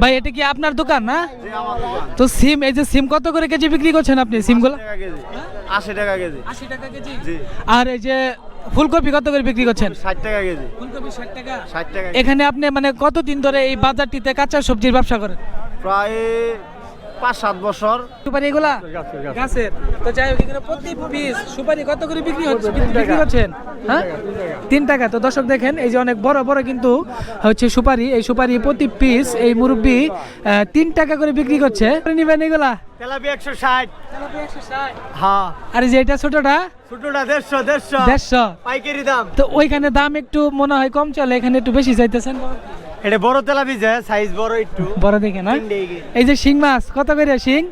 ভাই এটা কি আপনার দোকান না? তো সিম এই যে সিম কত করে কেজি বিক্রি করছেন আপনি সিমগুলো? আশি টাকা কেজি। আশি টাকা কেজি। আর এই যে ফুলকপি কত করে বিক্রি করছেন? ষাট টাকা কেজি। ফুলকপি ষাট টাকা। ষাট টাকা এখানে আপনি মানে কতদিন ধরে এই বাজারটিতে কাঁচা সবজির ব্যবসা করেন? প্রায় পাঁচ সাত বছর। সুপারি এগুলা? গাছের। তো যাই হোক এখানে প্রতি পিস সুপারি কত করে বিক্রি হচ্ছে? বিক্রি করছেন? হ্যাঁ? তিন টাকা। তো দর্শক দেখেন এই যে অনেক বড় বড় কিন্তু হচ্ছে সুপারি। এই সুপারি প্রতি পিস এই মুরব্বি তিন টাকা করে বিক্রি করছে। নিবেন এগুলা? তেলাপি একশো ষাট। হ্যাঁ। আর যে এটা ছোটটা? ছোটটা দেড়শো দেড়শো। দেড়শো। পাইকারি দাম। তো ওইখানে দাম একটু মনে হয় কম চলে এখানে একটু বেশি চাইতেছেন এটা বড় তেলাপি যে সাইজ বড় একটু। বড় দেখে না? এই যে শিং মাছ কত করে শিং?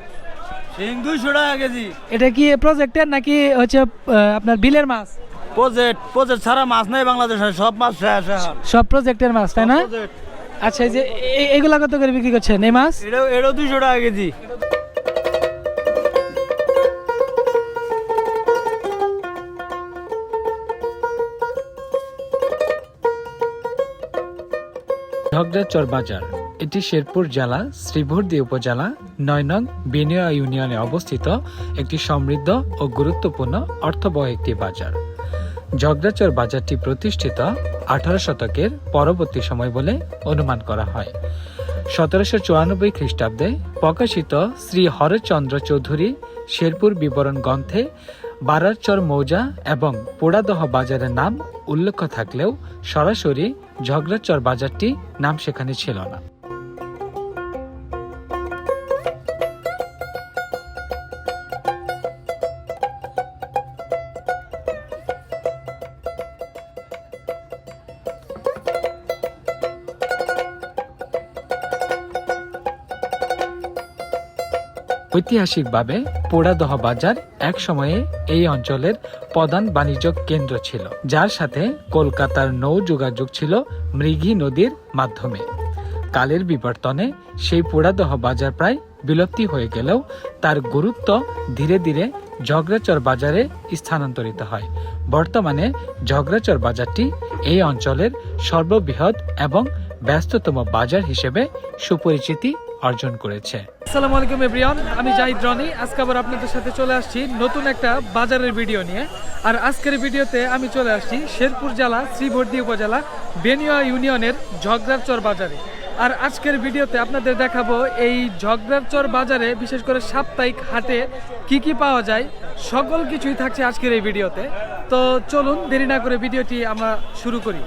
শিং দুইশো টাকা কেজি। এটা কি প্রজেক্টের নাকি হচ্ছে আপনার বিলের মাছ? প্রজেক্ট প্রজেক্ট ছাড়া মাছ নাই বাংলাদেশে সব মাছ শেষ সব প্রজেক্টের মাছ তাই না? আচ্ছা এই যে এগুলা কত করে বিক্রি করছেন এই মাছ? এটাও এটাও দুইশো টাকা কেজি। ঝগড়াচর বাজার। এটি শেরপুর জেলা শ্রীভর্দি উপজেলা নয় নং বিনিয়া ইউনিয়নে অবস্থিত একটি সমৃদ্ধ ও গুরুত্বপূর্ণ অর্থবহ একটি বাজার। জগদাচর বাজারটি প্রতিষ্ঠিত আঠারো শতকের পরবর্তী সময় বলে অনুমান করা হয়। সতেরোশো চুরানব্বই খ্রিস্টাব্দে প্রকাশিত শ্রী হরচন্দ্র চৌধুরী শেরপুর বিবরণ গ্রন্থে বারারচর মৌজা এবং পোড়াদহ বাজারের নাম উল্লেখ থাকলেও সরাসরি ঝগড়াচর বাজারটি নাম সেখানে ছিল না। ঐতিহাসিকভাবে পোড়াদহ বাজার এক সময়ে এই অঞ্চলের প্রধান বাণিজ্য কেন্দ্র ছিল, যার সাথে কলকাতার নৌ যোগাযোগ ছিল মৃগী নদীর মাধ্যমে। কালের বিবর্তনে সেই পোড়াদহ বাজার প্রায় বিলুপ্তি হয়ে গেলেও তার গুরুত্ব ধীরে ধীরে ঝগড়াচর বাজারে স্থানান্তরিত হয়। বর্তমানে ঝগড়াচর বাজারটি এই অঞ্চলের সর্ববৃহৎ এবং ব্যস্ততম বাজার হিসেবে সুপরিচিতি অর্জন করেছে। আসসালামু আলাইকুম, এভরিওয়ান। আমি জাহিদ রনি। আজকে আবার আপনাদের সাথে চলে আসছি নতুন একটা বাজারের ভিডিও নিয়ে। আর আজকের ভিডিওতে আমি চলে আসছি শেরপুর জেলা, শ্রীবর্দী উপজেলা, বেনিয়া ইউনিয়নের ঝগড়ারচর বাজারে। আর আজকের ভিডিওতে আপনাদের দেখাবো এই ঝগড়ারচর বাজারে, বিশেষ করে সাপ্তাহিক হাটে কি কি পাওয়া যায়, সকল কিছুই থাকছে আজকের এই ভিডিওতে। তো চলুন, দেরি না করে ভিডিওটি আমরা শুরু করি।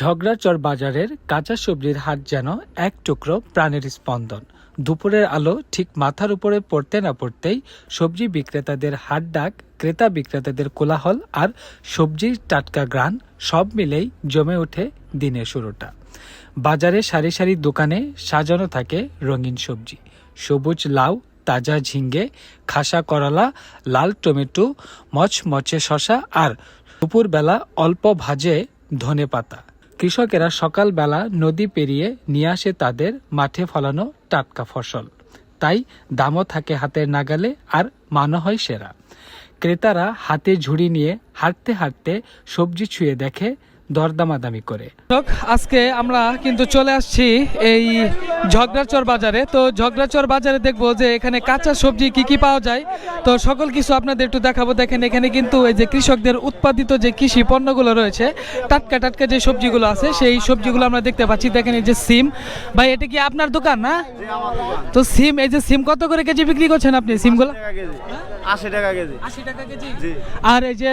ঝগড়াচর বাজারের কাঁচা সবজির হাট যেন এক টুকরো প্রাণের স্পন্দন। দুপুরের আলো ঠিক মাথার উপরে পড়তে না পড়তেই সবজি বিক্রেতাদের হাট ডাক, ক্রেতা বিক্রেতাদের কোলাহল আর সবজির টাটকা গ্রান সব মিলেই জমে ওঠে দিনের শুরুটা। বাজারে সারি সারি দোকানে সাজানো থাকে রঙিন সবজি। সবুজ লাউ, তাজা ঝিঙ্গে, খাসা করলা, লাল টমেটো, মচমচে শশা আর দুপুরবেলা অল্প ভাজে ধনে পাতা। কৃষকেরা সকালবেলা নদী পেরিয়ে নিয়ে আসে তাদের মাঠে ফলানো টাটকা ফসল। তাই দামও থাকে হাতের নাগালে আর মানও হয় সেরা। ক্রেতারা হাতে ঝুড়ি নিয়ে হাঁটতে হাঁটতে সবজি ছুঁয়ে দেখে দরদামাদামি করে। আজকে আমরা কিন্তু চলে আসছি এই ঝগড়াচর বাজারে। তো ঝগড়াচর বাজারে দেখব যে এখানে কাঁচা সবজি কি কি পাওয়া যায়। তো সকল কিছু আপনাদের একটু দেখাবো। দেখেন এখানে কিন্তু এই যে কৃষকদের উৎপাদিত যে কৃষি পণ্যগুলো রয়েছে টাটকা টাটকা যে সবজিগুলো আছে সেই সবজিগুলো আমরা দেখতে পাচ্ছি। দেখেন এই যে সিম। ভাই এটা কি আপনার দোকান না? তো সিম এই যে সিম কত করে কেজি বিক্রি করছেন আপনি? সিমগুলো? আশি টাকা কেজি। আশি টাকা কেজি? আর এই যে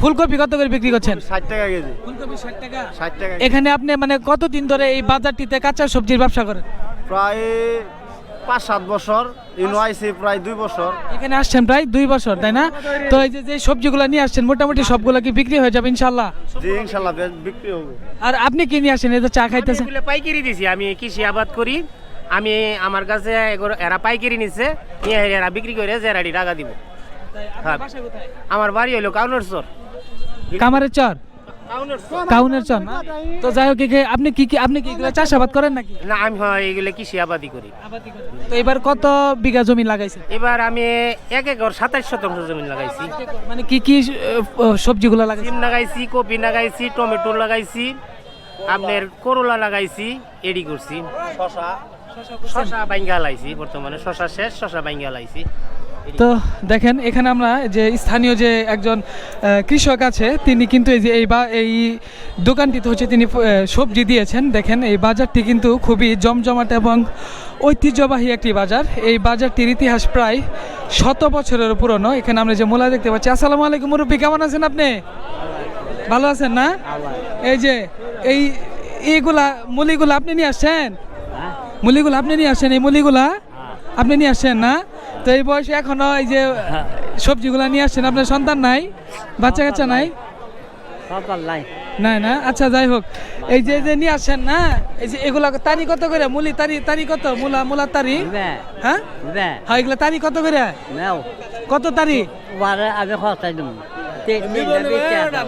ফুলকপি কত করে বিক্রি করছেন? ষাট টাকা কেজি। ফুলকপি ষাট টাকা। ষাট টাকা এখানে আপনি মানে কতদিন ধরে এই বাজারটিতে কাঁচা সবজির ব্যবসা করেন? প্রায় পাঁচ সাত বছর। আইসি প্রায় দুই বছর। এখানে আসছেন প্রায় দুই বছর তাই না? তো এই যে যে সবজিগুলো নিয়ে আসছেন মোটামুটি সবগুলো কি বিক্রি হয়ে যাবে ইনশাল্লাহ জি ইনশাল্লাহ বিক্রি হবে। আর আপনি কি নিয়ে আসেন এই যে চা খাইতেছেন। এগুলো পাইকারি দিছি আমি কৃষি আবাদ করি। আমি আমার কাছে এরা পাইকারি নিচ্ছে নিয়ে এরা বিক্রি করে জেরাডি টাকা দিব। হ্যাঁ। আমার বাড়ি হলো কাউনের কামারের চর? কাউনের চর না? তো যাই হোক আপনি কি কি আপনি কি এগুলো চাষাবাদ করেন নাকি? না আমি হয় এগুলো কৃষি আবাদই করি। তো এবার কত বিঘা জমি লাগাইছেন? এবার আমি এক একর সাতাশ শতাংশ জমি লাগাইছি। মানে কি কি সবজিগুলো লাগাইছেন? সিম লাগাইছি কপি লাগাইছি টমেটো লাগাইছি আপনার করলা লাগাইছি এডি করছি। শশা। শশা বাইঙ্গা লাইছি বর্তমানে শশা শেষ শশা বাইঙ্গা লাইছি। তো দেখেন এখানে আমরা যে স্থানীয় যে একজন কৃষক আছে তিনি কিন্তু এই যে এই বা এই দোকানটিতে হচ্ছে তিনি সবজি দিয়েছেন। দেখেন এই বাজারটি কিন্তু খুবই জমজমাট এবং ঐতিহ্যবাহী একটি বাজার। এই বাজারটির ইতিহাস প্রায় শত বছরের পুরনো। এখানে আমরা যে মূলা দেখতে পাচ্ছি। আসসালামু আলাইকুম মুরব্বী কেমন আছেন আপনি? ভালো আছেন না? এই যে এই এইগুলা মুলিগুলা আপনি নিয়ে আসছেন? মুলিগুলা আপনি নিয়ে আসছেন এই মুলিগুলা? আপনি নিয়ে আসছেন না? তো এই বয়সে এখনও এই যে সবজিগুলা নিয়ে আসছেন আপনার সন্তান নাই? বাচ্চা কাচ্চা নাই। নাই? না? আচ্ছা যাই হোক। এই যে এই যে নিয়ে আসছেন না? এই যে এগুলা তারি কত করে? মুলি তারি তারি কত? মুলা মুলা তারি? হ্যাঁ? হ্যাঁ এগুলা তারি কত করে? কত তারি?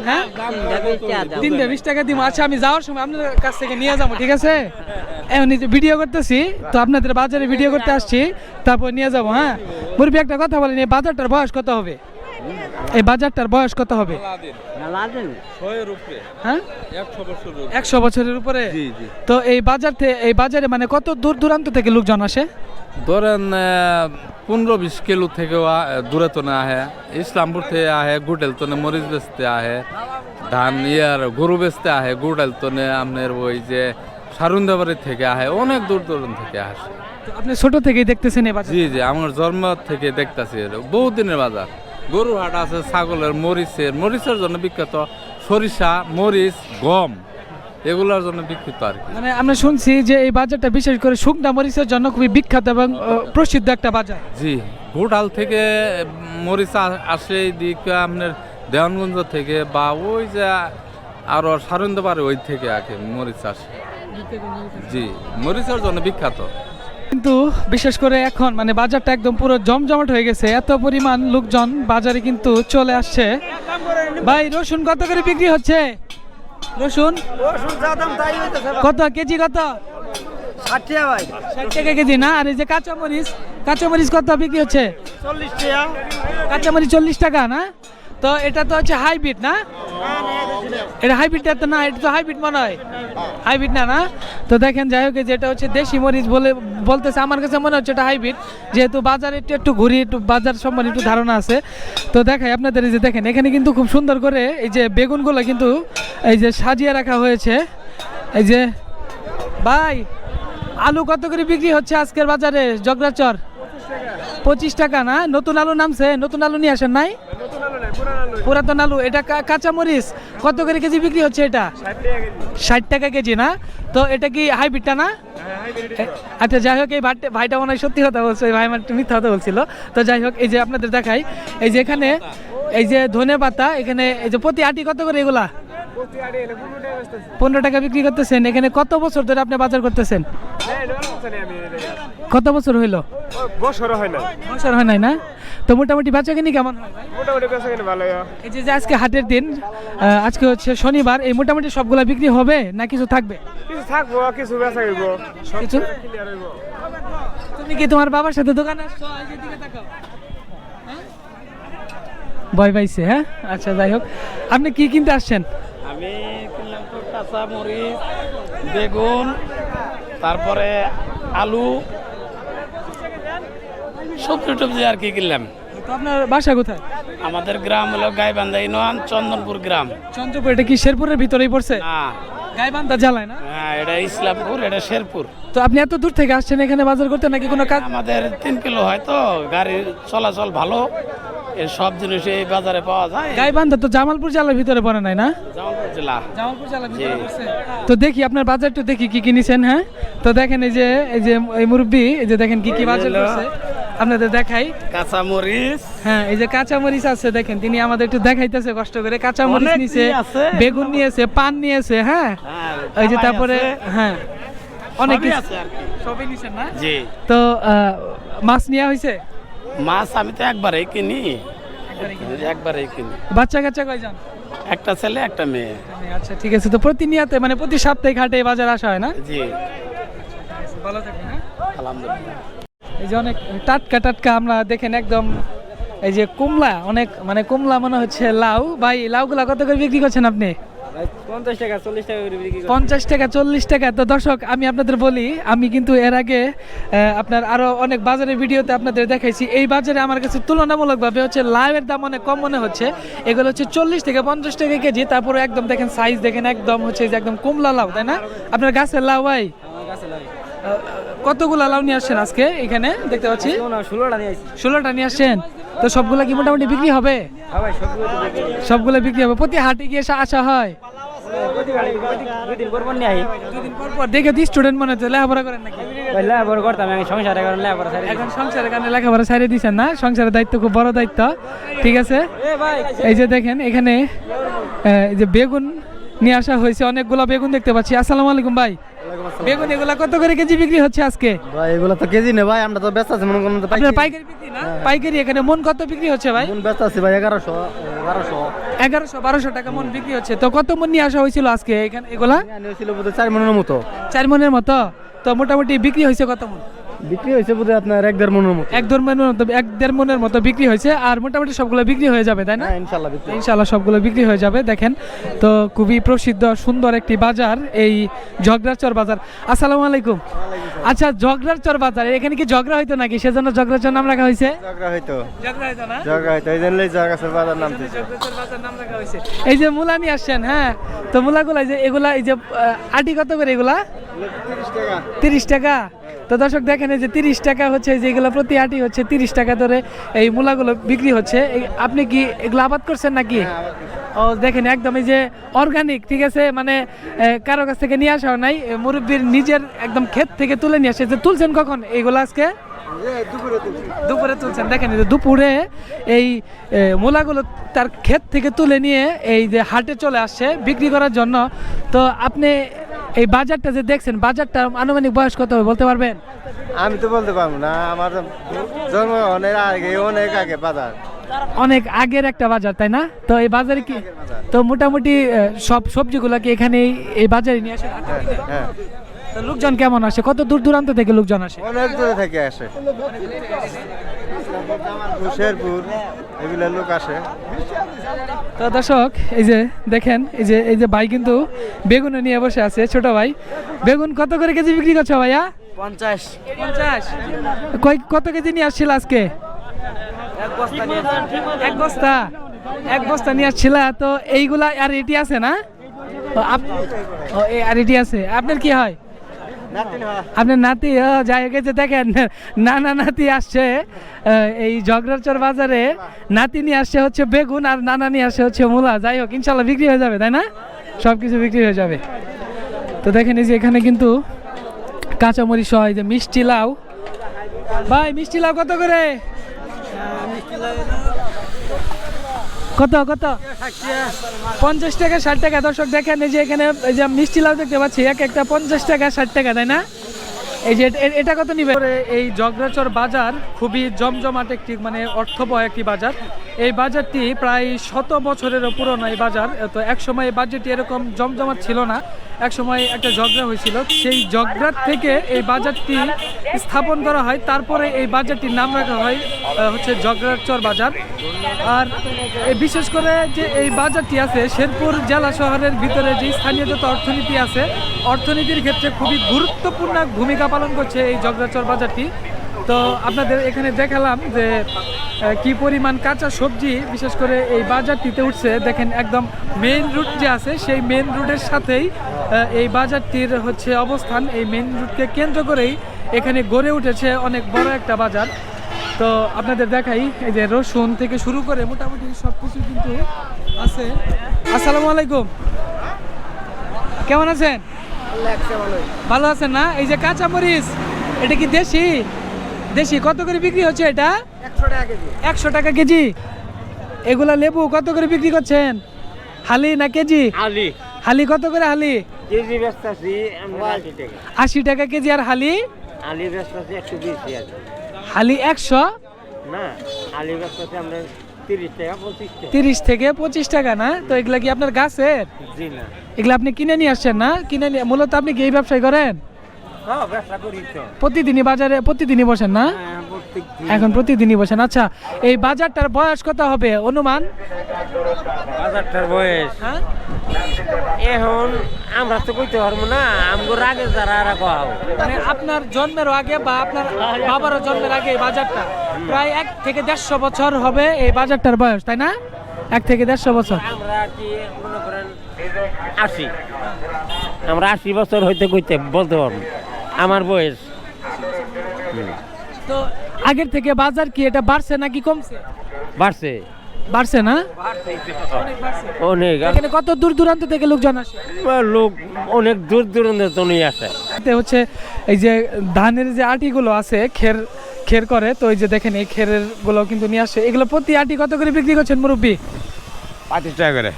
হ্যাঁ? তিনটে বিশ টাকা দিব। আচ্ছা আমি যাওয়ার সময় আপনার কাছ থেকে নিয়ে যাব ঠিক আছে? এখন ভিডিও করতেছি তো আপনাদের বাজারে ভিডিও করতে আসছি তারপর নিয়ে যাব হ্যাঁ? মুরবি একটা কথা বলেন এই বাজারটার বয়স কত হবে? এই বাজারটার বয়স কত হবে? হ্যাঁ? একশো বছরের উপরে। তো এই বাজার থেকে এই বাজারে মানে কত দূর দূরান্ত থেকে লোকজন আসে? ধরেন পনেরো বিশ কিলো থেকে দূরে তো না আহে। ইসলামপুর থেকে আহে গুডেল তো মরিচ বেচতে আহে। ধান ইয়ার গরু বেচতে আহে গুডেল তো আপনার ওই যে সারুন্দাবাড়ি থেকে আহে অনেক দূর দূরান্ত থেকে আসে। তো আপনি ছোট থেকেই দেখতেছেন এই বাজার? জি জি আমার জন্ম থেকে দেখতাছি বহু দিনের বাজার। গরু হাট আছে ছাগলের মরিচের মরিচের জন্য বিখ্যাত সরিষা মরিচ গম এগুলোর জন্য বিখ্যাত আর কি। মানে আমরা শুনছি যে এই বাজারটা বিশেষ করে শুকনা মরিচের জন্য খুবই বিখ্যাত এবং প্রসিদ্ধ একটা বাজার। জি ঘোটাল থেকে মরিচ আসে এইদিকে আপনার দেওয়ানগঞ্জ থেকে বা ওই যে আরও সারন্দবারে ওই থেকে আগে মরিচ আসে। জি মরিচের জন্য বিখ্যাত। কিন্তু বিশেষ করে এখন মানে বাজারটা একদম পুরো জমজমাট হয়ে গেছে। এত পরিমাণ লোকজন বাজারে কিন্তু চলে আসছে। ভাই রসুন কত করে বিক্রি হচ্ছে? রসুন? কত? কেজি কত? ষাট টাকা কেজি না? আর এই যে কাঁচামরিচ কাঁচামরিচ কত বিক্রি হচ্ছে? কাঁচামরিচ চল্লিশ টাকা না? তো এটা তো হচ্ছে হাইব্রিড না? এটা হাইব্রিডটা তো না, এটা তো হাইব্রিড মনে হয়। হাইব্রিড না না? তো দেখেন, যাই হোক, এই যে এটা হচ্ছে দেশি মরিচ বলে বলতেছে। আমার কাছে মনে হচ্ছে এটা হাইব্রিড, যেহেতু বাজারে একটু একটু ঘুরি, একটু বাজার সম্বন্ধে একটু ধারণা আছে। তো দেখাই আপনাদের এই যে দেখেন, এখানে কিন্তু খুব সুন্দর করে এই যে বেগুনগুলো কিন্তু এই যে সাজিয়ে রাখা হয়েছে। এই যে, ভাই, আলু কত করে বিক্রি হচ্ছে আজকের বাজারে? জগরাচর পঁচিশ টাকা না? নতুন আলু নামছে, নতুন আলু নিয়ে আসেন নাই? পুরাতন আলু, এটা কা- কাঁচা মরিচ কত করে কেজি বিক্রি হচ্ছে এটা? ষাট টাকা কেজি না? তো এটা কি হাইব্রিডটা না? আচ্ছা যাই হোক, এই ভাইটা মনে হয় সত্যি কথা বলছে, ভাই আমার মিথ্যা কথা বলছিল। তো যাই হোক, এই যে আপনাদের দেখাই, এই যে এখানে, এই যে ধনে পাতা, এখানে, এই যে প্রতি আটি কত করে এগুলা? পনেরো টাকা বিক্রি করতেছেন, এখানে কত বছর ধরে আপনি বাজার করতেছেন? কত বছর হইল? বছর হয় না বছর হয় নাই না? তো মোটামুটি বাচ্চা কিনি কেমন হয়? মোটামুটি বেচা কিনে ভালো এই যে যে আজকে হাটের দিন আজকে হচ্ছে শনিবার এই মোটামুটি সবগুলা বিক্রি হবে না কিছু থাকবে? কিছু থাকব কিছু বেচা সব কিছু? ক্লিয়ার হইব। তুমি কি তোমার বাবার সাথে দোকানে আসছো? এই যে দিকে তাকাও। হ্যাঁ? ভয় পাইছে হ্যাঁ? আচ্ছা যাই হোক। আপনি কি কিনতে আসছেন? আমি কিনলাম তো কাঁচা মরিচ বেগুন তারপরে আলু সবজি টবজি আর কি কিনলাম। তো আপনার বাসা কোথায়? আমাদের গ্রাম হলো গাইবান্ধা ইউনিয়ন চন্দনপুর গ্রাম। চন্দ্রপুর এটা কি শেরপুরের ভিতরেই পড়ছে? না। গাইবান্ধা জ্বালায় না? হ্যাঁ এটা ইসলামপুর এটা শেরপুর। তো আপনি এত দূর থেকে আসছেন এখানে বাজার করতে নাকি কোনো কাজ? আমাদের তিন কিলো হয় তো গাড়ির চলাচল ভালো এর সব জিনিস এই বাজারে পাওয়া যায়। গাইবান্ধা তো জামালপুর জেলার ভিতরে পড়ে নাই না? জামালপুর জেলা। জামালপুর জেলার ভিতরে পড়ছে। তো দেখি আপনার বাজারটা দেখি কি কিনেছেন হ্যাঁ? তো দেখেন এই যে এই যে এই মুরব্বি এই যে দেখেন কি কি বাজার করছে। আপনাদের দেখাই। কাঁচা মরিচ হ্যাঁ এই যে কাঁচা মরিচ আছে দেখেন তিনি আমাদের একটু দেখাইতেছে কষ্ট করে। কাঁচা মরিচ নিয়েছে। বেগুন নিয়েছে পান নিয়েছে হ্যাঁ? হ্যাঁ, এই যে তারপরে হ্যাঁ অনেক কিছু- আছে আর কি। সবই নিছেন না? জি। তো মাছ নেওয়া হয়েছে মাছ আমি তো একবারেই কিনি। একবারেই কিনি। বাচ্চা কাচ্চা কয়জন? একটা ছেলে একটা মেয়ে। আচ্ছা ঠিক আছে। তো প্রতিনিয়ত মানে প্রতি সপ্তাহে ঘাটে বাজার আসা হয় না? জি। ভালো থাকবেন হ্যাঁ? আলহামদুলিল্লাহ। এই যে অনেক টাটকা টাটকা আমরা দেখেন একদম এই যে কুমলা অনেক মানে কুমলা মনে হচ্ছে লাউ। ভাই লাউগুলা কত করে বিক্রি করছেন আপনি? পঞ্চাশ টাকা চল্লিশ টাকা তো দর্শক আমি আপনাদের বলি আমি কিন্তু এর আগে আপনার আরও অনেক বাজারের ভিডিওতে আপনাদের দেখাইছি। এই বাজারে আমার কাছে তুলনামূলকভাবে হচ্ছে লাউয়ের দাম অনেক কম মনে হচ্ছে। এগুলো হচ্ছে চল্লিশ থেকে পঞ্চাশ টাকা কেজি। তারপরে একদম দেখেন সাইজ দেখেন একদম হচ্ছে যে একদম কমলা লাউ তাই না? আপনার গাছের লাউ ভাই? আহ, কতগুলা লাউ নিয়ে আসছেন আজকে এখানে? দেখতে পাচ্ছি। ষোলোটা নিয়ে আসছেন। তো সবগুলা কি মোটামুটি বিক্রি হবে? হ্যাঁ সবগুলো বিক্রি হবে। প্রতি হাটে গিয়ে আসা- হয়? দেখে তুই স্টুডেন্ট মনে হচ্ছে লেখাপড়া করেন নাকি? ভাই করতাম আমি সংসারে কারণ লেবার এখন সংসারের কারণে লেখাপড়া ছাড়িয়ে দিচ্ছেন না? সংসারের দায়িত্ব খুব বড় দায়িত্ব। ঠিক আছে? ভাই। এই যে দেখেন এখানে এই যে বেগুন নিয়ে আসা হয়েছে। অনেকগুলো বেগুন দেখতে পাচ্ছি। আসসালামু আলাইকুম ভাই। বেগুন এগুলা কত করে কেজি বিক্রি হচ্ছে আজকে? ভাই এগুলা তো কেজি না ভাই আমরা তো ব্যস্ত আছি মনে করেন তো আপনার পাইকারি। বিক্রি না? পাইকারি এখানে মন কত বিক্রি হচ্ছে ভাই? মন ব্যস্ত আছি ভাই এগারোশো এগারোশো এগারোশো বারোশো টাকা মন বিক্রি হচ্ছে। তো কত মন নিয়ে আসা হয়েছিল আজকে এখানে এগুলা? হয়েছিল চার মনের মতো। চার মনের মতো? তো মোটামুটি বিক্রি হয়েছে কত মন? বিক্রি হয়েছে বোধহয় আপনার এক দেড় মনের মতো। এক দেড় মনের মতো এক দেড় মনের মতো বিক্রি হয়েছে আর মোটামুটি সবগুলো বিক্রি হয়ে যাবে তাই না? হ্যাঁ ইনশাল্লাহ বিক্রি ইনশাল্লাহ সবগুলো বিক্রি হয়ে যাবে দেখেন। তো খুবই প্রসিদ্ধ সুন্দর একটি বাজার এই ঝগড়াচর বাজার। আসসালামু আলাইকুম। আচ্ছা ঝগড়াচর বাজার এখানে কি ঝগড়া হইতো নাকি? সেজন্য ঝগড়াচর নাম রাখা হয়েছে? ঝগড়া হইতো। ঝগড়া হইতো না? ঝগড়া হইতো এই জন্যই ঝগড়া বাজার নাম ঝগড়াচর বাজার নাম রাখা হয়েছে। এই যে মূলা নিয়ে আসছেন হ্যাঁ? তো মূলাগুলা যে এগুলা এই যে আটি কত করে এগুলা? তিরিশ টাকা। তো দর্শক দেখেন এই যে তিরিশ টাকা হচ্ছে যেগুলো প্রতি আটি হচ্ছে তিরিশ টাকা ধরে এই মূলাগুলো বিক্রি হচ্ছে। আপনি কি এগুলো আবাদ করছেন নাকি? ও দেখেন একদম এই যে অর্গানিক ঠিক আছে? মানে কারও কাছ থেকে নিয়ে আসা নাই। মুরব্বীর নিজের একদম ক্ষেত থেকে তুলে নিয়ে আসে। যে তুলছেন কখন এইগুলো আজকে? দুপুরে তুলছেন। দেখেন এই যে দুপুরে এই মূলাগুলো তার ক্ষেত থেকে তুলে নিয়ে এই যে হাটে চলে আসছে বিক্রি করার জন্য। তো আপনি এই বাজারটা যে দেখছেন বাজারটা আনুমানিক বয়স কত হবে বলতে পারবেন? আমি তো বলতে পারব না আমার জন্ম অনেক আগে অনেক আগে বাজার। অনেক আগের একটা বাজার তাই না? তো এই বাজারে কি তো মোটামুটি সব সবজিগুলো কি এখানে এই- বাজারে নিয়ে আসে? হ্যাঁ লোকজন কেমন আসে? কত দূর দূরান্ত থেকে লোকজন আসে? অনেক দূরে থেকে আসে। শেরপুর এগুলো লোক আসে। তো দর্শক এই যে দেখেন এই যে এই যে ভাই কিন্তু বেগুন নিয়ে বসে আছে ছোট ভাই। বেগুন কত করে কেজি বিক্রি করছ ভাইয়া? পঞ্চাশ। পঞ্চাশ। কয় কত কেজি নিয়ে আসছিল আজকে? এক বস্তা এক বস্তা। নিয়ে আসছিল তো এইগুলা আর এটি আছে না? আর এটি আছে। আপনার কি হয়? আপনার নাতি ও, যাই হোক এই যে দেখেন নানা নাতি আসছে এই ঝগড়াচর বাজারে। নাতি নিয়ে আসছে হচ্ছে বেগুন আর নানা নিয়ে আসছে হচ্ছে মূলা। যাই হোক ইনশাল্লাহ বিক্রি হয়ে যাবে তাই না? সব কিছু বিক্রি হয়ে যাবে। তো দেখেন এই যে এখানে কিন্তু কাঁচামরিচ সহ এই যে মিষ্টি লাউ। ভাই মিষ্টি লাউ কত করে? কত কত? পঞ্চাশ টাকা, ষাট টাকা। দর্শক, দেখেন এই যে এখানে, এই যে মিষ্টি লাউ দেখতে পাচ্ছি, এক একটা পঞ্চাশ টাকা, ষাট টাকা, তাই না? এই যে এটা কত নিবে? এই জগরাচর বাজার খুবই জমজমাট একটি মানে অর্থবহ একটি বাজার। এই বাজারটি প্রায় শত বছরেরও পুরনো এই বাজার, তো এক সময় এই বাজারটি এরকম জমজমাট ছিল না। এক সময় একটা ঝগড়া হয়েছিল। সেই ঝগড়ার থেকে এই বাজারটি স্থাপন করা হয়। তারপরে এই বাজারটির নাম রাখা হয় হচ্ছে জগরাচর বাজার। আর বিশেষ করে যে এই বাজারটি আছে, শেরপুর জেলা শহরের ভিতরে যে স্থানীয় যত অর্থনীতি আছে, অর্থনীতির ক্ষেত্রে খুবই গুরুত্বপূর্ণ ভূমিকা পালন করছে এই জগরাচর বাজারটি। তো আপনাদের এখানে দেখালাম যে কি পরিমাণ কাঁচা সবজি বিশেষ করে এই বাজারটিতে উঠছে। দেখেন একদম মেইন রুট যে আছে, সেই মেইন রুটের সাথেই এই বাজারটির হচ্ছে অবস্থান এই মেন রুটকে কেন্দ্র করেই এখানে গড়ে উঠেছে অনেক বড় একটা বাজার। তো আপনাদের দেখাই এই যে রসুন থেকে শুরু করে মোটামুটি সব কিছু কিন্তু আছে। আসসালামু আলাইকুম। কেমন আছেন? ভালো। আছেন না? এই যে কাঁচা মরিচ এটা কি দেশি? দেশি কত করে বিক্রি হচ্ছে এটা? একশো টাকা কেজি। এগুলা লেবু কত করে বিক্রি করছেন? হালি না কেজি? হালি। হালি কত করে হালি? কেজি আমরা আশি টাকা। কেজি আর হালি? আলি ব্যস্ত আছি একশো বিশ হালি একশো? না আলি ব্যস্ত আছি আমরা তিরিশ থেকে পঁচিশ টাকা না? তো এগুলা কি আপনার গাছের? জি না। এগুলো আপনি কিনে নিয়ে আসছেন না? কিনে নিয়ে মূলত আপনি কি এই ব্যবসায় করেন? হ্যাঁ প্রতিদিনই বাজারে প্রতিদিনই বসেন না? হ্যাঁ এখন প্রতিদিনই বসেন। আচ্ছা এই বাজারটার বয়স কত হবে? অনুমান? বাজারটার বয়স? হ্যাঁ? এখন আমরা তো কইতে পারব না আমগো আগে যারা আর কও। মানে আপনার জন্মের আগে বা আপনার বাবারও জন্মের আগে এই বাজারটা প্রায় এক থেকে দেড়শো বছর হবে এই বাজারটার বয়স তাই না? এক থেকে দেড়শো বছর। আমরা কি মনে করেন আশি। আমরা আশি বছর হইতে কইতে বলতে পারব আমার বয়স। তো আগের থেকে বাজার কি এটা বাড়ছে নাকি কমছে? বাড়ছে। বাড়ছে না? অনেক এখানে কত দূর দূরান্ত থেকে লোকজন আসে? লোক অনেক দূর দূরান্ত তো আসে। এতে হচ্ছে এই যে ধানের যে আটিগুলো আছে খের খের করে তো এই যে দেখেন এই খেরেরগুলো কিন্তু নিয়ে আসে। এগুলো প্রতি আটি কত করে বিক্রি করছেন মুরব্বী? পঁয়ত্রিশ টাকা করে।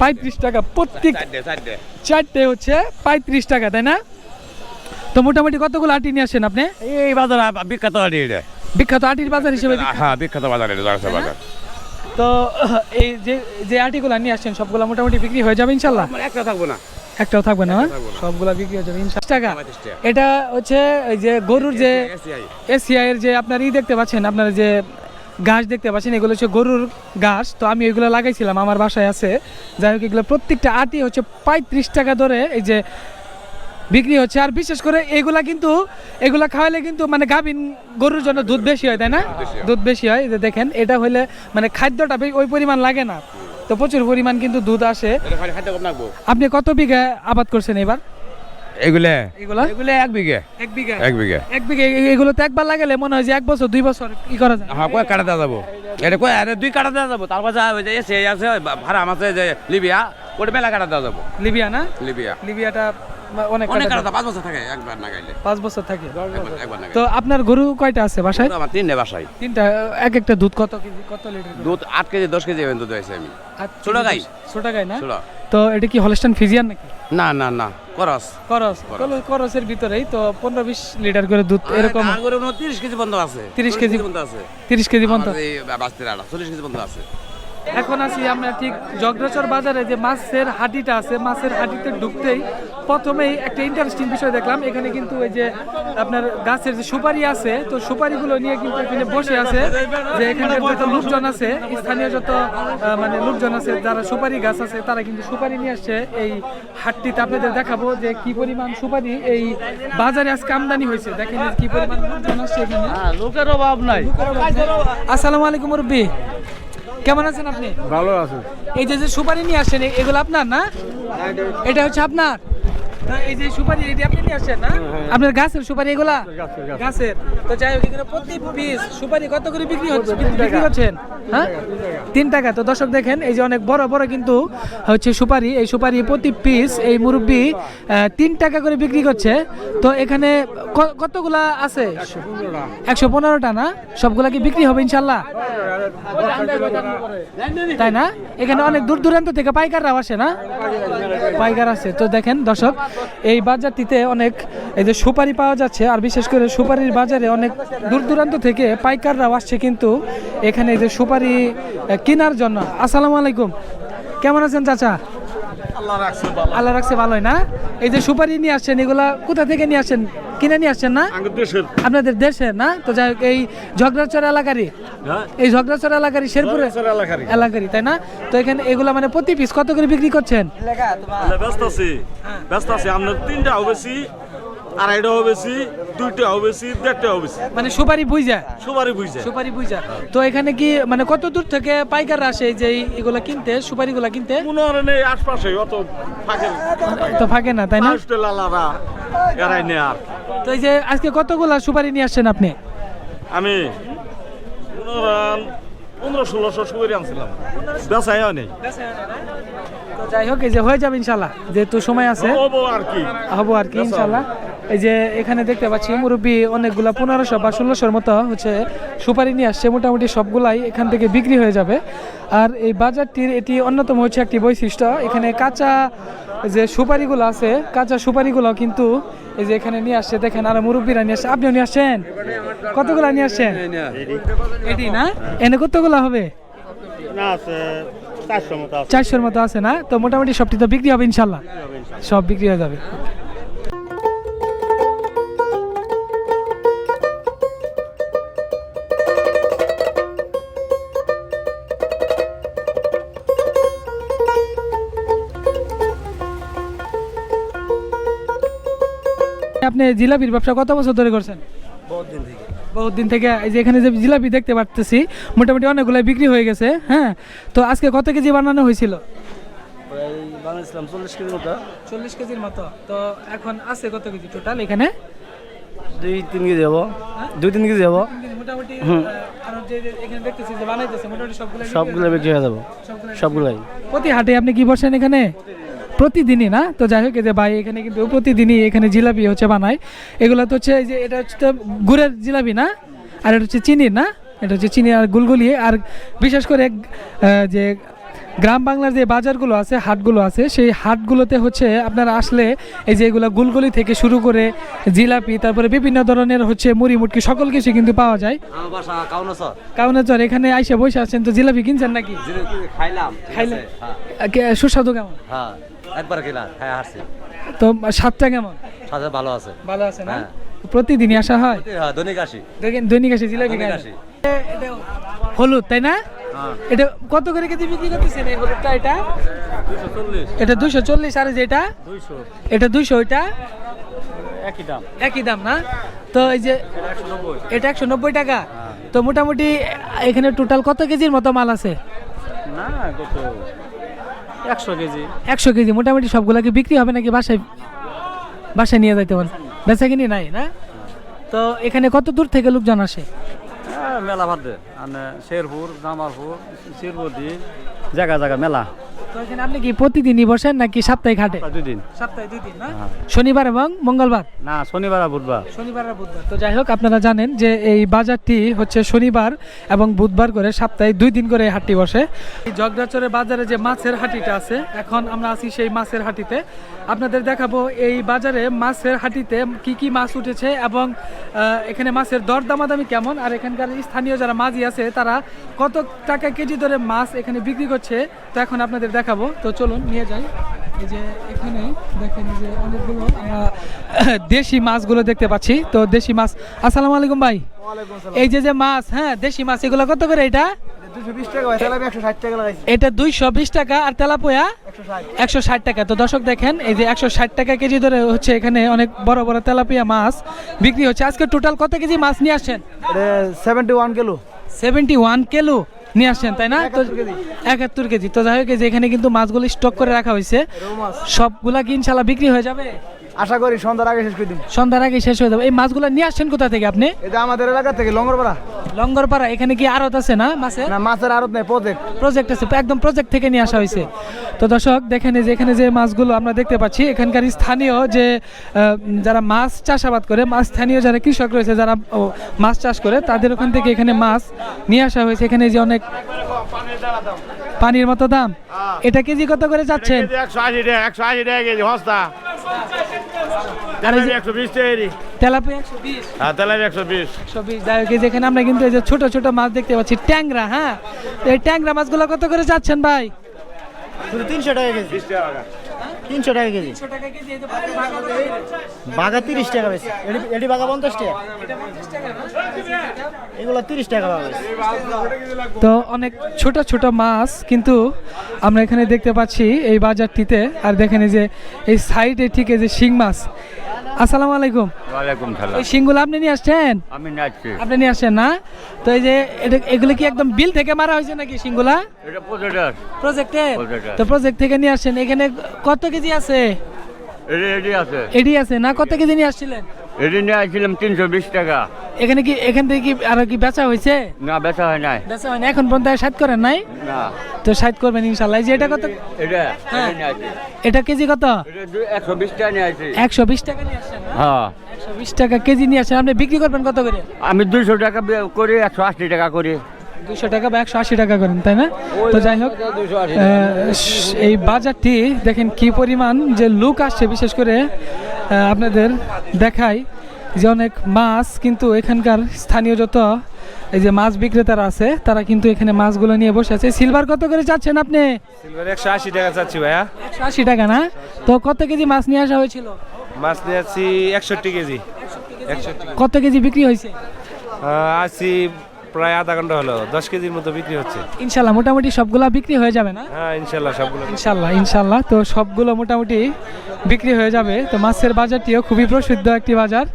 পঁয়ত্রিশ টাকা। প্রত্যেক চারটে হচ্ছে পঁয়ত্রিশ টাকা তাই না? তো মোটামুটি কতগুলো আটি নিয়ে আসেন আপনি? এই বাজার বিখ্যাত আড়ি এটা। বিখ্যাত আটির বাজার হিসেবে হ্যাঁ বিখ্যাত বাজার বাজার। তো এই যে যে আটিগুলো নিয়ে আসছেন সবগুলো মোটামুটি বিক্রি হয়ে যাবে ইনশাল্লাহ? একটা থাকব না। একটাও থাকবে না সবগুলো বিক্রি হয়ে যাবে ইনশাল্লাহ। টাকা। এটা হচ্ছে ওই যে গরুর যে এসিআই এর যে আপনার ই দেখতে পাচ্ছেন আপনার যে ঘাস দেখতে পাচ্ছেন এগুলো হচ্ছে গরুর ঘাস। তো আমি এগুলো লাগাইছিলাম আমার বাসায় আছে। যাই হোক এগুলো প্রত্যেকটা আটি হচ্ছে পঁয়ত্রিশ টাকা ধরে এই যে বিক্রি হচ্ছে। আর বিশেষ করে এগুলা কিন্তু এগুলা খাওয়ালে কিন্তু মানে গাভিন গরুর জন্য দুধ বেশি হয় তাই না? দুধ বেশি হয়। যে দেখেন এটা হলে মানে খাদ্যটা ওই পরিমাণ লাগে না। তো প্রচুর পরিমাণ কিন্তু দুধ আসে। এটা খালি খাদ্য কম লাগবো? আপনি কত বিঘা আবাদ করছেন এবার? এগুলো? এগুলা? এগুলো এক বিঘে। এক বিঘা? এক বিঘে। এক বিঘা এগুলো তো একবার লাগালে মনে হয় যে এক বছর দুই বছর কি করা যায়। হ্যাঁ কয় কাটা দেওয়া যাব? এটা কয় আরে দুই কাটা দেওয়া যাব। তারপর যা ওই যে এসে আছে ভাড়া আছে যে লিবিয়া ওটা মেলা কাটা দেওয়া যাব। লিবিয়া না? লিবিয়া। লিবিয়াটা অনেক অনেক কাটা পাঁচ বছর থাকে একবার না গাইলে। পাঁচ বছর থাকে? একবার- না তো আপনার গরু কয়টা আছে বাসায়? আমার তিনটে বাসায়। তিনটা এক একটা দুধ কত কেজি কত লিটার দুধ আট কেজি দশ কেজি দুধ হয়েছে আমি। ছোট গাই। ছোট গাই না? তো এটা কি হলস্টাইন ফিজিয়ান নাকি? না না না করস। করস। করসের ভিতরেই তো পনেরো বিশ লিটার করে দুধ এরকম তিরিশ কেজি বন্ধ আছে। 30 কেজি বন্ধ আছে। তিরিশ কেজি আড়া চল্লিশ কেজি বন্ধ আছে। এখন আছি আমরা ঠিক জগদ্রাচর বাজারে যে মাছের হাটিটা আছে মাছের হাটিতে ঢুকতেই প্রথমেই একটা ইন্টারেস্টিং বিষয় দেখলাম। এখানে কিন্তু এই যে আপনার গাছের যে সুপারি আছে তো সুপারিগুলো নিয়ে কিন্তু এখানে বসে আছে যে এখানে যত লোকজন আছে স্থানীয় যত মানে লোকজন আছে যারা সুপারি গাছ আছে তারা কিন্তু সুপারি নিয়ে আসছে এই হাটটিতে। আপনাদের দেখাবো যে কি পরিমাণ সুপারি এই বাজারে আজকে আমদানি হয়েছে। দেখেন কি পরিমাণ লোকজন আসছে এখানে। লোকের অভাব নাই। আসসালামু আলাইকুম মুরব্বী। কেমন আছেন আপনি? ভালো আছেন এই যে যে সুপারি নিয়ে আসেন এগুলো আপনার না? এটা হচ্ছে আপনার? এই যে সুপারি এটি আপনি নিয়ে না? আপনার গাছের সুপারি এগুলা? গাছের তো যাই হোক এখানে প্রতি পিস সুপারি কত করে বিক্রি হচ্ছে? বিক্রি করছেন হ্যাঁ? তিন টাকা। তো দর্শক দেখেন এই যে অনেক বড় বড় কিন্তু হচ্ছে সুপারি। এই সুপারি প্রতি পিস এই মুরব্বি তিন টাকা করে বিক্রি করছে। তো এখানে কতগুলা আছে? একশো পনেরোটা। না? সবগুলা কি বিক্রি হবে ইনশাল্লাহ? তাই না? এখানে অনেক দূর দূরান্ত থেকে পাইকাররাও আসে না? পাইকার আছে তো দেখেন দর্শক এই বাজারটিতে অনেক, এই যে সুপারি পাওয়া যাচ্ছে, আর বিশেষ করে সুপারির বাজারে অনেক দূর দূরান্ত থেকে পাইকাররাও আসছে কিন্তু এখানে এই যে সুপারি কেনার জন্য। আসসালামু আলাইকুম। কেমন আছেন চাচা? আল্লাহ রাখছে ভালোই না? এই যে সুপারি নিয়ে আসছেন এগুলা কোথা থেকে নিয়ে আসছেন? কিনে নিয়ে আসছেন না? আপনাদের দেশে না? তো যাই হোক এই ঝগড়াচর এলাকারই। এই ঝগড়াচর এলাকারই শেরপুরে এলাকারই। তাই না? তো এখানে এগুলা মানে প্রতি পিস কত করে বিক্রি করছেন? ব্যস্ত আছি। ব্যস্ত আছি। আপনার তিনটা হবেছি আড়াইটা হবেছি দুইটা হবেছি দেড়টা হবেছি মানে সুপারি বুঝা সবারই বুঝছে সুপারি বুঝা তো এখানে কি মানে কত দূর থেকে পাইকার আসে যে এগুলা কিনতে সুপারিগুলা কিনতে? মনে হয় নেই আশপাশে অত ফাঁকের তো ফাঁকে না তাই না? হোস্টেল আলাদা এরাই নে আর তো এই যে আজকে কতগুলা সুপারি নিয়ে আসছেন আপনি? আমি পনেরো ষোলোশো সুপারি আনছিলাম। বেসাইও নেই যাই হোক এই যে হয়ে যাবে ইনশাল্লাহ যেহেতু সময় আছে। হব আর কি। হব আর কি ইনশাল্লাহ। এই যে এখানে দেখতে পাচ্ছি মুরব্বী অনেকগুলা পনেরোশো বা ষোলোশোর মতো হচ্ছে সুপারি নিয়ে আসছে। মোটামুটি সবগুলাই এখান থেকে বিক্রি হয়ে যাবে। আর এই বাজারটির এটি অন্যতম হচ্ছে একটি বৈশিষ্ট্য। এখানে কাঁচা যে সুপারিগুলো আছে কাঁচা সুপারিগুলো কিন্তু এই যে এখানে নিয়ে আসছে। দেখেন আর মুরব্বীরা নিয়ে আসছে। আপনিও নিয়ে আসছেন? কতগুলা নিয়ে আসছেন? এটি না? এনে কতগুলা হবে? না চারশোর মতো আছে না? তো মোটামুটি সবটি তো বিক্রি হবে ইনশাল্লাহ। সব বিক্রি হয়ে যাবে। আপনি জিলাপির ব্যবসা কত বছর ধরে করছেন? বহুত দিন থেকে। এই যে এখানে যে জিলাপি দেখতে পারতেছি মোটামুটি অনেকগুলো বিক্রি হয়ে গেছে হ্যাঁ? তো আজকে কত কেজি বানানো হয়েছিল? প্রায় বানাইছিলাম চল্লিশ কেজির মতো। চল্লিশ কেজির মতো। তো এখন আছে কত কেজি টোটাল এখানে? দুই তিন কেজি যাব দুই তিন কেজি যাব মোটামুটি এখানে দেখতেছি যে বানাইতেছে মোটামুটি সবগুলো সবগুলো বিক্রি হয়ে যাব। সবগুলাই। প্রতি হাটে আপনি কি বসেন এখানে? প্রতিদিনই না? তো যাই হোক এই যে ভাই এখানে কিন্তু প্রতিদিনই এখানে জিলাপি হচ্ছে বানায়। এগুলো তো হচ্ছে এই যে এটা হচ্ছে তো গুড়ের জিলাপি না? আর এটা হচ্ছে চিনির না? এটা হচ্ছে চিনি আর গুলগুলি আর বিশেষ করে যে গ্রাম বাংলার যে বাজারগুলো আছে হাটগুলো আছে সেই হাটগুলোতে হচ্ছে আপনারা আসলে এই যে এগুলো গুলগুলি থেকে শুরু করে জিলাপি তারপরে বিভিন্ন ধরনের হচ্ছে মুড়ি মুটকি সকল কিছু কিন্তু পাওয়া যায়। আমার বাসা কাউন স্যার কারণ চর এখানে আইসে বসে আছেন তো জিলাপি কিনছেন নাকি? খাইলাম খাইলে কে- সুস্বাদু কেমন? হ্যাঁ। একবার খেলাম হ্যাঁ হারছি তো স্বাদটা কেমন? সাথে ভালো আছে। ভালো আছে না? প্রতিদিনই আসা হয়? হ্যাঁ দৈনিক আসি। দৈনিক আসে জিলাপি খায়? না? আসি। এটা হলুদ তাই না? এটা কত করে কেজি বিক্রি করতেছেন এই হলুদটা এটা? এটা দুশো চল্লিশ আর এই যে এটা? এটা দুশো ওইটা একই দাম। একই দাম না? তো এই যে এটা একশো নব্বই। টাকা। তো মোটামুটি এখানে টোটাল কত কেজির মতো মাল আছে? না কত? একশো কেজি। একশো কেজি মোটামুটি সবগুলা কি বিক্রি হবে নাকি বাসায় বাসায় নিয়ে যাইতে পারেন বেচা কিনি নাই না? তো এখানে কত দূর থেকে লোকজন আসে? হ্যাঁ, মেলা ভাদে শেরপুর জামালপুর শিরবদি জায়গা জায়গা মেলা। তো এখানে আপনি কি প্রতিদিনই বসেন নাকি সাপ্তাহিক হাটে? দুই দিন সপ্তাহে দুই দিন না? শনিবার এবং মঙ্গলবার? না শনিবার আর বুধবার। শনিবার আর বুধবার। তো যাই হোক আপনারা জানেন যে এই বাজারটি হচ্ছে শনিবার এবং বুধবার করে সপ্তাহে দুই দিন করে এই হাটটি বসে। এই জগদাচরের বাজারে যে মাছের হাটিটা আছে এখন আমরা আছি সেই মাছের হাটিতে। আপনাদের দেখাবো এই বাজারে মাছের হাটিতে কি কি মাছ উঠেছে এবং এখানে মাছের দর দামাদামি কেমন আর এখানকার স্থানীয় যারা মাঝি আছে তারা কত টাকা কেজি ধরে মাছ এখানে বিক্রি করছে তো এখন আপনাদের দেখাবো। তো চলুন নিয়ে যাই। এই যে এখানে দেখেন যে অনেকগুলো আমরা দেশি মাছগুলো দেখতে পাচ্ছি। তো দেশি মাছ আসসালামু আলাইকুম ভাই। এই যে যে মাছ হ্যাঁ দেশি মাছ এগুলো কত করে এটা? এটা দুইশো বিশ টাকা আর তেলাপোয়া? একশো ষাট। টাকা। তো দর্শক দেখেন এই যে একশো ষাট টাকা কেজি ধরে হচ্ছে এখানে অনেক বড় বড় তেলাপিয়া মাছ বিক্রি হচ্ছে। আজকে টোটাল কত কেজি মাছ নিয়ে আসছেন? Seventy one kilo. Seventy one kilo. নিয়ে আসছেন তাই না? তো একাত্তর কেজি। তো যাই হোক এখানে কিন্তু মাছগুলো স্টক করে রাখা হয়েছে। সবগুলা কি ইনশাল্লাহ বিক্রি হয়ে যাবে? আশা করি সন্ধ্যার আগে শেষ করে দিন সন্ধ্যার আগে শেষ হয়ে যাবে। এই মাছগুলো নিয়ে আসছেন কোথা থেকে আপনি? এটা আমাদের এলাকা থেকে লঙ্গরপাড়া। লঙ্গরপাড়া। এখানে কি আড়ত আছে না মাছের না মাছের আড়ত নেই প্রজেক্ট প্রজেক্ট আছে। একদম প্রজেক্ট থেকে নিয়ে আসা হয়েছে। তো দর্শক দেখেন এই যে এখানে যে মাছগুলো আমরা দেখতে পাচ্ছি এখানকার স্থানীয় যে আহ, যারা মাছ চাষাবাদ করে মাছ স্থানীয় যারা কৃষক রয়েছে যারা মাছ চাষ করে তাদের ওখান থেকে এখানে মাছ নিয়ে আসা হয়েছে। এখানে যে অনেক পানির মতো দাম। এটা কেজি কত করে যাচ্ছেন? একশো আশি টাকা একশো আশি টাকা কেজি হস্তা আর এই যে একশো বিশ টাকা কেজি তেলাপিয়া একশো বিশ। হ্যাঁ আমরা কিন্তু এই যে ছোট ছোট মাছ দেখতে পাচ্ছি ট্যাংরা হ্যাঁ? এই ট্যাংরা মাছগুলো কত করে যাচ্ছেন ভাই? তিনশো টাকা কেজি। তিনশো টাকা কেজি। বাঘা তিরিশ টাকা বেশি। এটি বাঘা পঞ্চাশ টাকা। এগুলো তিরিশ টাকা পাবে তো অনেক ছোট ছোট মাছ, কিন্তু আমরা এখানে দেখতে পাচ্ছি এই বাজারটিতে। আর দেখেন যে, এই সাইডে ঠিক এই যে শিং মাছ। আসসালামু আলাইকুম। ওয়ালাইকুম সালাম। এই শিংগুলো আপনি নিয়ে আসছেন? আমি নাচছি আপনি নিয়ে আসছেন না? তো এই যে এটা এগুলো কি একদম বিল থেকে মারা হয়েছে নাকি শিংগুলা এটা পঁচাত্তর প্রজেক্টে তো প্রজেক্ট থেকে নিয়ে আসছেন। এখানে কত কেজি আছে? এটি আছে। এডি আছে না? কত কেজি নিয়ে আসছিলেন? এটি নিয়ে আসছিলাম তিনশো বিশ টাকা। এখানে কি এখান থেকে কি আরও কি বেচা হয়েছে? না বেচা হয় নাই। বেচা হয়নি এখন পর্যন্ত সাত করেন নাই? না। তো সাত করবেন ইনশাল্লাহ যে এটা কত? এটা হ্যাঁ। এটা নিয়ে আসছি এটা কেজি কত? এটা একশো বিশ টাকা নিয়ে আসছি একশো বিশ টাকা নিয়ে আসছেন না? হ্যাঁ। একশো বিশ টাকা কেজি নিয়ে আসছেন। আপনি বিক্রি করবেন কত করে? আমি দুইশো টাকা বে- করি একশো আশি টাকা করি। দুশো টাকা বা একশো আশি টাকা করেন তাই না? তো যাই হোক এই বাজারটি দেখেন কি পরিমাণ যে লুক আসছে বিশেষ করে আপনাদের দেখাই যে অনেক মাছ কিন্তু এখানকার স্থানীয় যত এই যে মাছ বিক্রেতারা আছে তারা কিন্তু এখানে মাছগুলো নিয়ে বসে আছে। সিলভার কত করে চাচ্ছেন আপনি? সিলভার একশো আশি টাকা চাচ্ছি ভাইয়া। একশো আশি টাকা না? তো কত কেজি মাছ নিয়ে আসা হয়েছিল? মাছ নিয়ে যাচ্ছি একষট্টি কেজি। কত কেজি বিক্রি হয়েছে? আশি প্রায় আধা ঘণ্টা হলো দশ কেজির মতো বিক্রি হচ্ছে। ইনশাল্লাহ মোটামুটি সবগুলা বিক্রি হয়ে যাবে না? হ্যাঁ ইনশাল্লাহ সবগুলো ইনশাল্লাহ ইনশাল্লাহ। তো সবগুলো মোটামুটি বিক্রি হয়ে যাবে। তো মাছের বাজারটিও খুবই প্রসিদ্ধ একটি বাজার।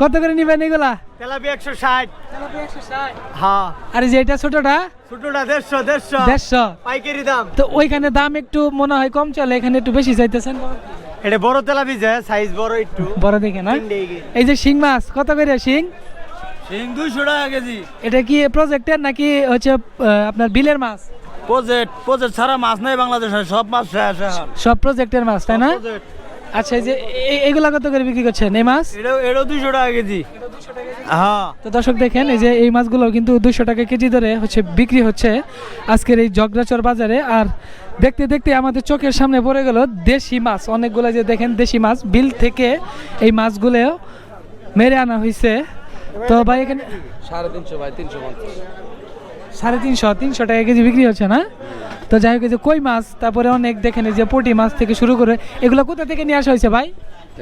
কত করে নিবেন এগুলা? তেলাপি একশো ষাট। হ্যাঁ। আর যে এটা ছোটটা? ছোটটা দেড়শো দেড়শো। দেড়শো? পাইকারি দাম। তো ওইখানে দাম একটু মনে হয় কম চলে এখানে একটু বেশি চাইতেছেন। এটা বড় তেলাপি যে সাইজ বড় একটু। বড় দেখে না? এই যে শিং মাছ কত করে শিং? শিং দুইশো টাকা কেজি। এটা কি প্রজেক্টের নাকি হচ্ছে আপনার বিলের মাছ? প্রজেক্ট প্রজেক্ট ছাড়া মাছ নেই বাংলাদেশে সব মাছ শেষ সব প্রজেক্টের মাছ তাই না? আচ্ছা এই যে এগুলা কত করে বিক্রি করছেন এই মাছ? এটাও এটাও দুইশো টাকা কেজি। হ্যাঁ। তো দর্শক দেখেন এই যে এই মাছগুলো কিন্তু দুশো টাকা কেজি ধরে হচ্ছে বিক্রি হচ্ছে আজকের এই জগরাচর বাজারে। আর দেখতে দেখতে আমাদের চোখের সামনে পড়ে গেল দেশি মাছ। অনেকগুলো যে দেখেন দেশি মাছ বিল থেকে এই মাছগুলো মেরে আনা হয়েছে তো ভাই এখানে সাড়ে তিনশো ভাই তিনশো পঞ্চাশ। সাড়ে তিনশো তিনশো টাকা কেজি বিক্রি হচ্ছে না? তো যাই হোক যে কই মাছ তারপরে অনেক দেখেন এই যে পুঁটি মাছ থেকে শুরু করে এগুলো কোথা থেকে নিয়ে আসা হয়েছে ভাই?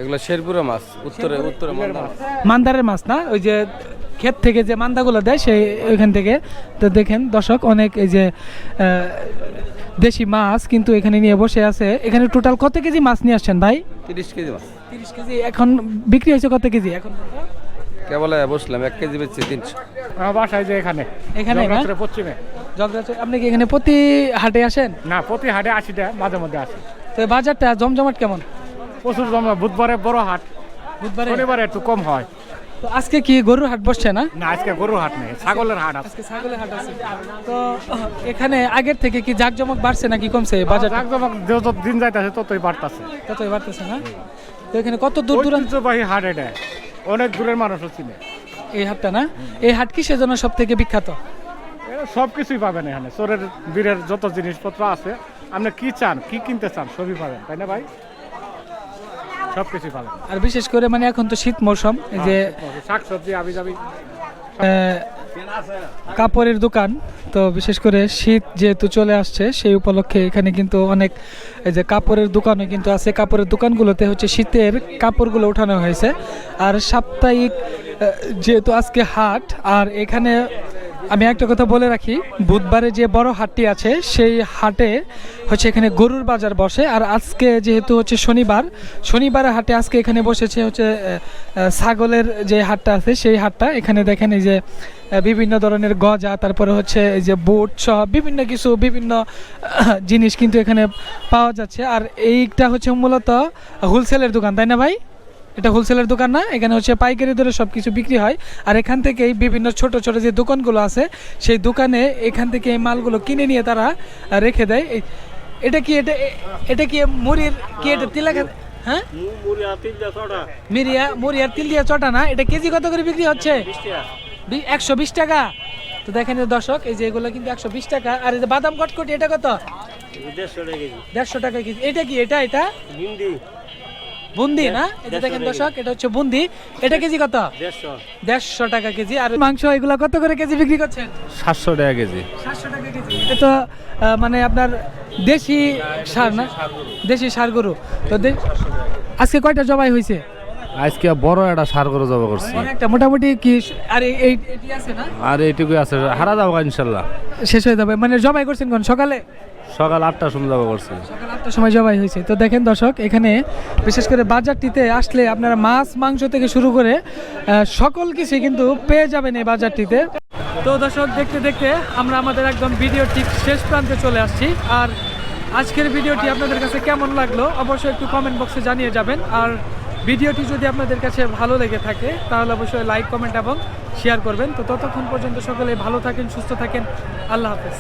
এগুলো শেরপুরে মাছ উত্তরে উত্তরে মান্দারের মাছ না? ওই যে ক্ষেত থেকে যে মান্দাগুলো দেয় সেই ওইখান থেকে। তো দেখেন দর্শক অনেক এই যে দেশি মাছ কিন্তু এখানে নিয়ে বসে আছে। এখানে টোটাল কত কেজি মাছ নিয়ে আসছেন ভাই? তিরিশ কেজি মাছ। তিরিশ কেজি এখন বিক্রি হয়েছে কত কেজি? এখন কেবল বসলাম এক কেজি বেচছি তিনশো। আমার বাসায় যে এখানে এখানে না? পশ্চিমে। আপনি কি এখানে প্রতি হাটে আসেন? না প্রতি হাটে আশিটা মাঝে মধ্যে আসে। তো এই বাজারটা জমজমাট কেমন? প্রচুর জমা বুধবারে বড় হাট। বুধবারে? শনিবারে একটু কম হয়। তো আজকে কি গরুর হাট বসছে না? না আজকে গরুর হাট নেই ছাগলের হাট আছে। আজকে ছাগলের হাট আছে। তো এখানে আগের থেকে কি জাকজমক বাড়ছে নাকি কমছে বাজার জাকজমক যত দিন যাইতেছে ততই বাড়তেছে। ততই বাড়তেছে না? তো এখানে কত দূর দূরান্ত? ঐতিহ্যবাহী হাট এটা। অনেক দূরের মানুষও চিনে। এই হাটটা না? এই হাট কি সেজন্য সব থেকে বিখ্যাত? সব কিছুই পাবেন এখানে। চোরের বীরের যত জিনিসপত্র আছে আপনি কি চান কি কিনতে চান সবই পাবেন তাই না ভাই? সব কিছুই পাবেন। আর বিশেষ করে মানে এখন তো শীত মৌসুম যে শাক সবজি আবি যাবি কাপড়ের দোকান, তো বিশেষ করে শীত যেহেতু চলে আসছে, সেই উপলক্ষে এখানে কিন্তু অনেক, এই যে কাপড়ের দোকানও কিন্তু আছে। কাপড়ের দোকানগুলোতে হচ্ছে শীতের কাপড়গুলো উঠানো হয়েছে। আর সাপ্তাহিক যেহেতু আজকে হাট, আর এখানে আমি একটা কথা বলে রাখি, বুধবারে যে বড় হাটটি আছে, সেই হাটে হচ্ছে এখানে গরুর বাজার বসে। আর আজকে যেহেতু হচ্ছে শনিবার, শনিবারের হাটে আজকে এখানে বসেছে হচ্ছে ছাগলের যে হাটটা আছে, সেই হাটটা। এখানে দেখেন এই যে বিভিন্ন ধরনের গজা, তারপরে হচ্ছে এই যে বুট সহ বিভিন্ন কিছু, বিভিন্ন জিনিস কিন্তু এখানে পাওয়া যাচ্ছে। আর এইটা হচ্ছে মূলত হোলসেলের দোকান, তাই না ভাই? এটা হোলসেলের দোকান না এখানে হচ্ছে পাইকারি দরে সব কিছু বিক্রি হয়। আর এখান থেকেই বিভিন্ন ছোট ছোট যে দোকানগুলো আছে সেই দোকানে এখান থেকে এই মালগুলো কিনে নিয়ে তারা রেখে দেয়। এটা কি এটা এটা কি মুড়ির কি এটা তিলা খা- হ্যাঁ? মিরিয়া মুড়িয়ার তিল দিয়া চটা না? এটা কেজি কত করে বিক্রি হচ্ছে? একশো বিশ টাকা। তো দেখেন দর্শক এই যে এগুলো কিন্তু একশো বিশ টাকা। আর এই যে বাদাম কটকটি এটা কত? দেড়শো টাকা কেজি। এটা কি এটা এটা? বুন্দি না? যে দেখেন দর্শক এটা হচ্ছে বুন্দি। এটা কেজি কত? দেড়শো। টাকা কেজি। আর মাংস এগুলা কত করে কেজি বিক্রি করছেন? সাতশো টাকা কেজি। সাতশো টাকা কেজি। এটা তো মানে আপনার দেশি সার না? দেশি সার গরু। তো দে- আজকে কয়টা জবাই হয়েছে আজকে বড় একটা সার করে জবা করছি। একটা মোটামুটি কি আর এই- এই এটি আছে না? আর এইটুকুই আছে। হারা যাব ইনশাল্লাহ। শেষ হয়ে যাবে। মানে জবাই করছেন কোন? সকালে? সকাল আটটার সময় যাব করছি সকাল আটটার সময় জবাই হয়েছে। তো দেখেন দর্শক, এখানে বিশেষ করে বাজারটিতে আসলে আপনারা মাছ, মাংস থেকে শুরু করে সকল কিছু কিন্তু পেয়ে যাবেন এই বাজারটিতে। তো দর্শক, দেখতে দেখতে আমরা আমাদের একদম ভিডিও ঠিক শেষ প্রান্তে চলে আসছি। আর আজকের ভিডিওটি আপনাদের কাছে কেমন লাগল অবশ্যই একটু কমেন্ট বক্সে জানিয়ে যাবেন। আর ভিডিওটি যদি আপনাদের কাছে ভালো লেগে থাকে, তাহলে অবশ্যই লাইক কমেন্ট এবং শেয়ার করবেন। তো ততক্ষণ পর্যন্ত সকলে ভালো থাকেন, সুস্থ থাকেন। আল্লাহ হাফেজ।